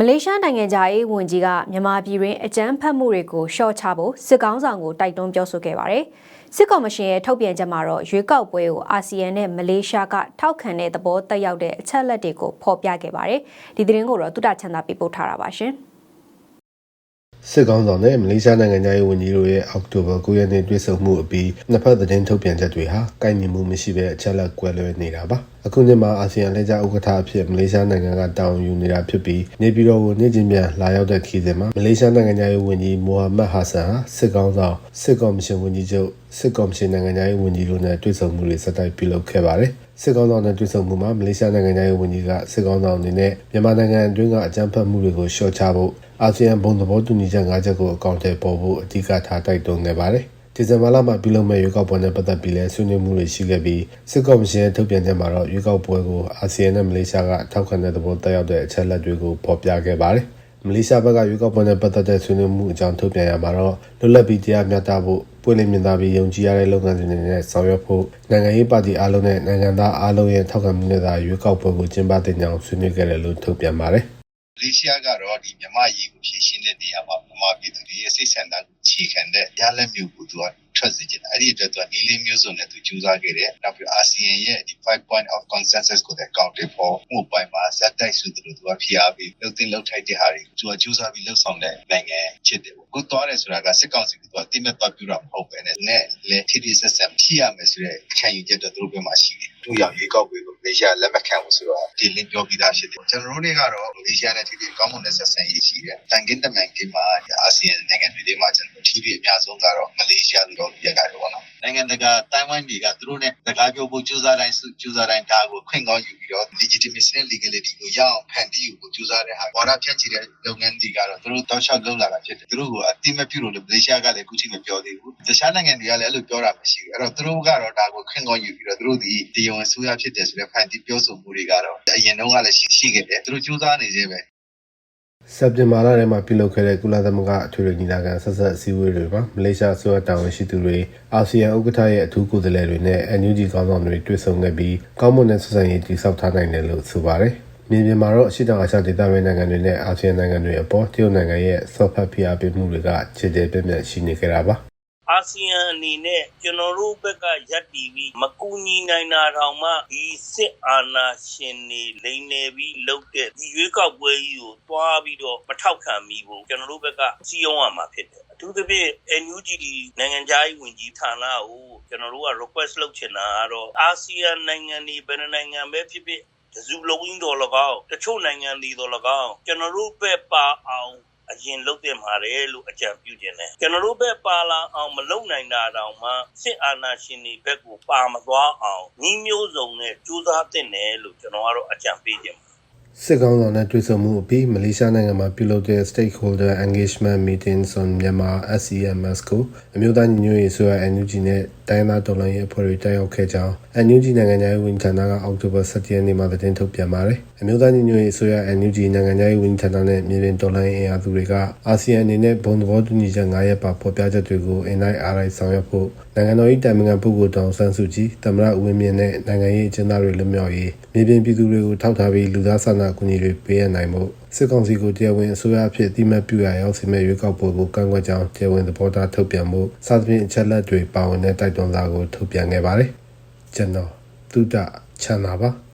မလေးရှားနိုင်ငံသားရေးဝန်ကြီးကမြန်မာပြည်တွင်အကြမ်းဖက်မှုတွေကိုရှော့ချဖို့စစ်ကောင်းဆောင်ကိုတိုက်တွန်းပြောဆိုခဲ့ပါတယ်။စစ်ကော်မရှင်ရဲ့ထုတ်ပြန်ချက်မှာတော့ရွေးကောက်ပွဲကိုအာဆီယံနဲ့မလေးရှားကထောက်ခံတဲ့သဘောတက်ရောက်တဲ့အချက်အလက်တွေကိုဖော်ပြခဲ့ပါတယ်။ဒီသတင်းကိုတော့တုတချန်သာပြပို့ထားတာပါရှင်။စစ်ကောင်းဆောင်နဲ့မလေးရှားနိုင်ငံသားရေးဝန်ကြီးတို့ရဲ့အောက်တိုဘာ9ရက်နေ့တွေ့ဆုံမှုအပြီးနှစ်ဖက်သတင်းထုတ်ပြန်ချက်တွေဟာကိုက်ညီမှုမရှိဘဲအချက်လက်ကွဲလွဲနေတာပါ အခုနှစ်မှာအာဆီယံလက်ကျဥက္ကဋ္ဌအဖြစ်မလေးရှားနိုင်ငံကတာဝန်ယူနေတာဖြစ်ပြီးနေပြည်တော်ကိုနေ့ချင်းပြန်လာရောက်တဲ့ခီးစဉ်မှာမလေးရှားနိုင်ငံသားရေးဝန်ကြီးမိုဟာမက်ဟာဆန်ဟာစစ်ကောင်းဆောင်စစ်ကော်မရှင်ဝန်ကြီးချုပ်စစ်ကော်မရှင်နိုင်ငံသားရေးဝန်ကြီးတို့နဲ့တွေ့ဆုံမှုတွေစတိုက်ပြုလုပ်ခဲ့ပါတယ်စစ်ကောင်ဆောင်နဲ့တွေ့ဆုံမှုမှာမလေးရှားနိုင်ငံသားရေးဝန်ကြီးကစစ်ကောင်ဆောင်အနေနဲ့မြန်မာနိုင်ငံအတွင်းကအကြမ်းဖက်မှုတွေကိုရှော့ချဖို့အာဆီယံဘုံသဘောတူညီချက်၅ချက်ကိုအကောင့်ထဲပေါ်ဖို့အဓိကထားတိုက်တွန်းခဲ့ပါတယ်။ ဒီဇင်ဘာလမှာပြုလုပ်မဲ့ရွေးကောက်ပွဲနဲ့ပတ်သက်ပြီးလည်းဆွေးနွေးမှုတွေရှိခဲ့ပြီးစစ်ကောင်စီရဲ့ထုတ်ပြန်ချက်မှာတော့ရွေးကောက်ပွဲကိုအာဆီယံနဲ့မလေးရှားကထောက်ခံတဲ့သဘောတက်ရောက်တဲ့အချက်လက်တွေကိုဖော်ပြခဲ့ပါတယ်။မလေးရှားဘက်ကရွေးကောက်ပွဲနဲ့ပတ်သက်တဲ့ဆွေးနွေးမှုအကြောင်းထုတ်ပြန်ရမှာတော့လွတ်လပ်ပြီးတရားမျှတဖို့ပွင့်လင်းမြင်သာပြီးယုံကြည်ရတဲ့လုပ်ငန်းစဉ်တွေနဲ့ဆောင်ရွက်ဖို့နိုင်ငံရေးပါတီအားလုံးနဲ့နိုင်ငံသားအားလုံးရဲ့ထောက်ခံမှုနဲ့သာရွေးကောက်ပွဲကိုကျင်းပတဲ့ညောင်းဆွေးနွေးခဲ့တယ်လို့ထုတ်ပြန်ပါတယ်။မလေးရှားကတော့ဒီမြန်မာရေးကိုဖြည့်ရှင်းတဲ့နေရာမှာမြန်မာပြည်သူတွေရဲ့စိတ်ဆန္ဒကို ခြေခံတဲ့ရလက်မျိုးကိုသူကထွက်စေချင်တယ်အဲ့ဒီအတွက်သူကဒီလေးမျိုးစုံနဲ့သူကြိုးစားခဲ့တယ်နောက်ပြီးအာဆီယံရဲ့ဒီ5 point of consensus ကိုလည်း count ဖို့မှုပိုင်းမှာဇက်တိုက်ဆိုသူတို့သူကဖိအားပေးလှုပ်တင်လှုပ်ထိုက်တဲ့ဟာတွေသူကကြိုးစားပြီးလှုပ်ဆောင်တဲ့နိုင်ငံဖြစ်တယ်ပေါ့ကိုသွားတယ်ဆိုတာကစစ်ကောင်စီကသူကတိမဲ့ပတ်ပြတာမဟုတ်ပဲနဲ့နဲ့လေထိတိဆက်ဆက်ဖြစ်ရမယ်ဆိုတဲ့ခံယူချက်တော့သူတို့ဘက်မှာရှိတယ်သူရောက်ရွေးကောက်ပွဲကိုမလေးရှားလက်မခံဘူးဆိုတော့ဒီလင်းပြောပြီးသားဖြစ်တယ်ကျွန်တော်တို့တွေကတော့မလေးရှားနဲ့ထိတိကောင်းမွန်တဲ့ဆက်ဆံရေးရှိတယ်တန်ကင်းတမန်ကင်းမှာအာဆီယံနိုင်ငံတွေထဲမှာကျွန်တော် ထိတိအများဆုံးကတော့မလေးရှားလို့ပြောပြရတယ်ပေါ့နော်နိုင်ငံတကာတိုင်းဝိုင်းတွေကသူတို့နဲ့စကားပြောဖို့ကြိုးစားတိုင်းကြိုးစားတိုင်းဒါကိုခွင့်ကောင်းယူပြီးတော့ legitimacy နဲ့ legality ကိုရအောင်ဖန်တီးဖို့ကြိုးစားတဲ့ဟာဘော်ဒါဖြန့်ချီတဲ့လုပ်ငန်းတွေကတော့သူတို့တောက်လျှောက်လုပ်လာတာဖြစ်တယ်သူတို့ကအတိမပြုလို့မလေးရှားကလည်းအခုချိန်မပြောသေးဘူးတခြားနိုင်ငံတွေကလည်းအဲ့လိုပြောတာမရှိဘူးအဲ့တော့သူတို့ကတော့ဒါကိုခွင့်ကောင်းယူပြီးတော့သူတို့ဒီတရားဝင်ဆိုရဖြစ်တယ်ဆိုတဲ့ဖန်တီးပြောဆိုမှုတွေကတော့အရင်တုန်းကလည်းရှိခဲ့တယ်သူတို့ကြိုးစားနေသေးပဲ စက်တင်ဘာလထဲမှာပြုလုပ်ခဲ့တဲ့ကုလသမဂ္ဂအထွေထွေညီလာခံဆက်ဆက်အစည်းအဝေးတွေမှာမလေးရှားအစိုးရတာဝန်ရှိသူတွေအာဆီယံဥက္ကဋ္ဌရဲ့အထူးကိုယ်စားလှယ်တွေနဲ့ NUG ခေါင်းဆောင်တွေတွေ့ဆုံခဲ့ပြီးကောင်းမွန်တဲ့ဆက်ဆံရေးတည်ဆောက်ထားနိုင်တယ်လို့ဆိုပါတယ်။မြေပြင်မှာတော့အရှိတောင်အာရှဒေသဝင်နိုင်ငံတွေနဲ့အာဆီယံနိုင်ငံတွေအပေါ်တရုတ်နိုင်ငံရဲ့ဆော့ဖတ်ဖိအားပေးမှုတွေကခြေကျပြန့်ပြန့်ရှိနေကြတာပါ။ အာဆီယံအနေနဲ့ကျွန်တော်တို့ဘက်ကရပ်တည်ပြီးမကူညီနိုင်တာတောင်မှဒီစစ်အာဏာရှင်တွေလိမ်လည်ပြီးလုပ်တဲ့ဒီရွေးကောက်ပွဲကြီးကိုတွားပြီးတော့မထောက်ခံမိဘူးကျွန်တော်တို့ဘက်ကစီယုံရမှာဖြစ်တယ်အထူးသဖြင့် NUG နိုင်ငံခြားရေးဝန်ကြီးဌာနကိုကျွန်တော်တို့က request လုပ်ချင်တာကတော့အာဆီယံနိုင်ငံတွေဘယ်နိုင်ငံပဲဖြစ်ဖြစ်တစုလုံးင်းတော်၎င်းတချို့နိုင်ငံတွေတော်၎င်းကျွန်တော်တို့ဘက်ပါအောင် အရင်လုတ်တင်ပါတယ်လို့အကြံပြုခြင်းတယ်ကျွန်တော်တို့ဘက်ပါလာအောင်မလုံနိုင်တာတောင်မှစစ်အာဏာရှင်တွေဘက်ကိုပါမသွားအောင်ညီမျိုးစုံနဲ့ကြိုးစားတင်တယ်လို့ကျွန်တော်ကတော့အကြံပေးခြင်းစစ်ကောင်ဆောင်နဲ့တွေ့ဆုံမှုအပြီးမလေးရှားနိုင်ငံမှာပြုလုပ်တဲ့ Stakeholder Engagement Meetings on Myanmar SEMS ကိုအမျိုးသားညီညွတ်ရေးဆိုရ NUG နဲ့ တိုင်းသားတော်လှန်ရေးအဖွဲ့တွေတက်ရောက်ခဲ့ကြောင်း NUG နိုင်ငံသားရေးဝန်ကြီးဌာနကအောက်တိုဘာ17ရက်နေ့မှာသတင်းထုတ်ပြန်ပါတယ်။အမျိုးသားညီညွတ်ရေးဆိုရ NUG နိုင်ငံသားရေးဝန်ကြီးဌာနနဲ့မြေပြင်တော်လှန်ရေးအင်အားစုတွေကအာဆီယံအနေနဲ့ဘုံသဘောတူညီချက်9ရက်ပါဖော်ပြချက်တွေကိုအင်တိုင်းအားလိုက်ဆောင်ရွက်ဖို့နိုင်ငံတော်၏တိုင်ပင်ခံပုဂ္ဂိုလ်တောင်ဆန်းစုကြည်တမရဦးဝင်းမြင့်နဲ့နိုင်ငံရေးအကျဉ်းသားတွေလွတ်မြောက်ရေးမြေပြင်ပြည်သူတွေကိုထောက်ထားပြီးလူသားစာနာကူညီတွေပေးအပ်နိုင်ဖို့ စစ်ကောင်စီကိုတရားဝင်အစိုးရအဖြစ်တိမှတ်ပြုရာရောက်စီမဲ့ရွေးကောက်ပွဲကိုကန့်ကွက်ကြောင်းတရားဝင်သဘောထားထုတ်ပြန်မှုစသဖြင့်အချက်လက်တွေပါဝင်တဲ့တိုက်တွန်းစာကိုထုတ်ပြန်ခဲ့ပါတယ်။ကျွန်တော်သုဒ္ဒချန်နာပါ။